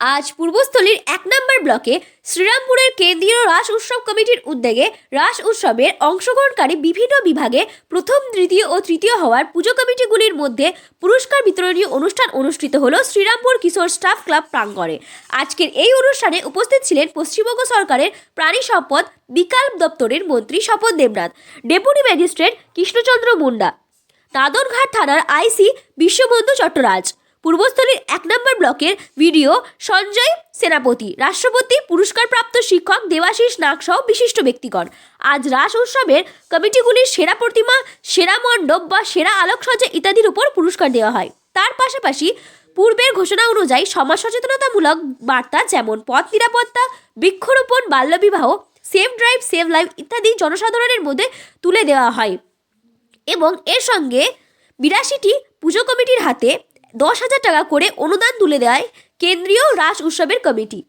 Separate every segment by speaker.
Speaker 1: আজ পূর্বস্থলীর এক নম্বর ব্লকে শ্রীরামপুরের কেন্দ্রীয় রাস উৎসব কমিটির উদ্যোগে রাস উৎসবের অংশগ্রহণকারী বিভিন্ন বিভাগে প্রথম, দ্বিতীয় ও তৃতীয় হওয়ার পুজো কমিটিগুলির মধ্যে পুরস্কার বিতরণী অনুষ্ঠান অনুষ্ঠিত হল শ্রীরামপুর কিশোর স্টাফ ক্লাব প্রাঙ্গণে। আজকের এই অনুষ্ঠানে উপস্থিত ছিলেন পশ্চিমবঙ্গ সরকারের প্রাণী সম্পদ বিকাল দপ্তরের মন্ত্রী স্বপন দেবনাথ, ডেপুটি ম্যাজিস্ট্রেট কৃষ্ণচন্দ্র মুন্ডা নাদনঘাট থানার আইসি বিশ্ববন্ধু চট্টরাজ পূর্বস্থলীর এক নম্বর ব্লকের ভিডিও সঞ্জয় সেনাপতি, রাষ্ট্রপতি, পুরস্কারপ্রাপ্ত শিক্ষক দেবাশিস নাগ সহ বিশিষ্ট ব্যক্তিগণ। আজ রাস উৎসবের কমিটিগুলির সেরা প্রতিমা, সেরা মণ্ডপ বা সেরা আলোকসজ্জা ইত্যাদির উপর পুরস্কার দেওয়া হয়। তার পাশাপাশি পূর্বের ঘোষণা অনুযায়ী সমাজ সচেতনতামূলক বার্তা যেমন পথ নিরাপত্তা, বৃক্ষরোপণ, বাল্যবিবাহ, সেফ ড্রাইভ সেভ লাইফ ইত্যাদি জনসাধারণের মধ্যে তুলে দেওয়া হয়। এবং এর সঙ্গে বিরাশিটি পুজো কমিটির হাতে দশ হাজার টাকা করে অনুদান তুলে দেয় কেন্দ্রীয় রাস উৎসবের কমিটি।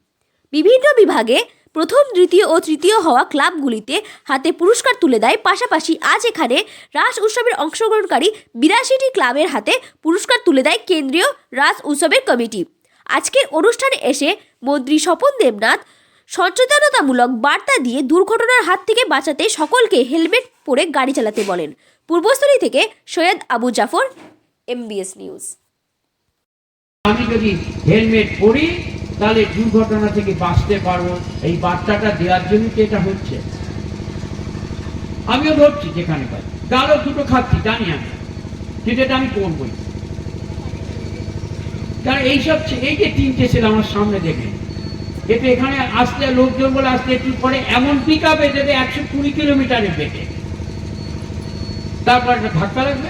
Speaker 1: বিভিন্ন বিভাগে প্রথম, দ্বিতীয় ও তৃতীয় হওয়া ক্লাবগুলিতে হাতে পুরস্কার তুলে দেয়। পাশাপাশি আজ এখানে রাস উৎসবের অংশগ্রহণকারী বিরাশিটি ক্লাবের হাতে পুরস্কার তুলে দেয় কেন্দ্রীয় রাস উৎসবের কমিটি। আজকের অনুষ্ঠানে এসে মন্ত্রী স্বপন দেবনাথ সচেতনতামূলক বার্তা দিয়ে দুর্ঘটনার হাত থেকে বাঁচাতে সকলকে হেলমেট পরে গাড়ি চালাতে বলেন। পূর্বস্থলী থেকে সৈয়দ আবু জাফর, এমবিএস নিউজ।
Speaker 2: যদি হেলমেট পরি, তাহলে দুর্ঘটনা থেকে বাঁচতে পারব। এই বার্তাটা দেওয়ার জন্য তো এটা হচ্ছে। আমিও ধরছি যেখানে পাই। ডালও দুটো খাচ্ছি, জানি আমি। কিন্তু এটা আমি করবই। কারণ এইসব এই যে তিনটে ছেলে আমার সামনে দেখে এতে এখানে আসলে লোকজন বলে আসলে একটু পরে এমন পিক আপে দেবে একশো কুড়ি কিলোমিটারের বেগে। তারপর একটা ধাক্কা লাগবে।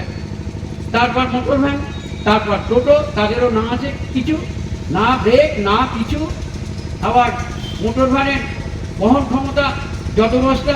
Speaker 2: তারপর মোটর ভ্যান তারপর টোটো, তাদেরও না আছে কিছু, না ব্রেক না কিছু। আবার মোটর ভ্যানের বহন ক্ষমতা, যত বস্তা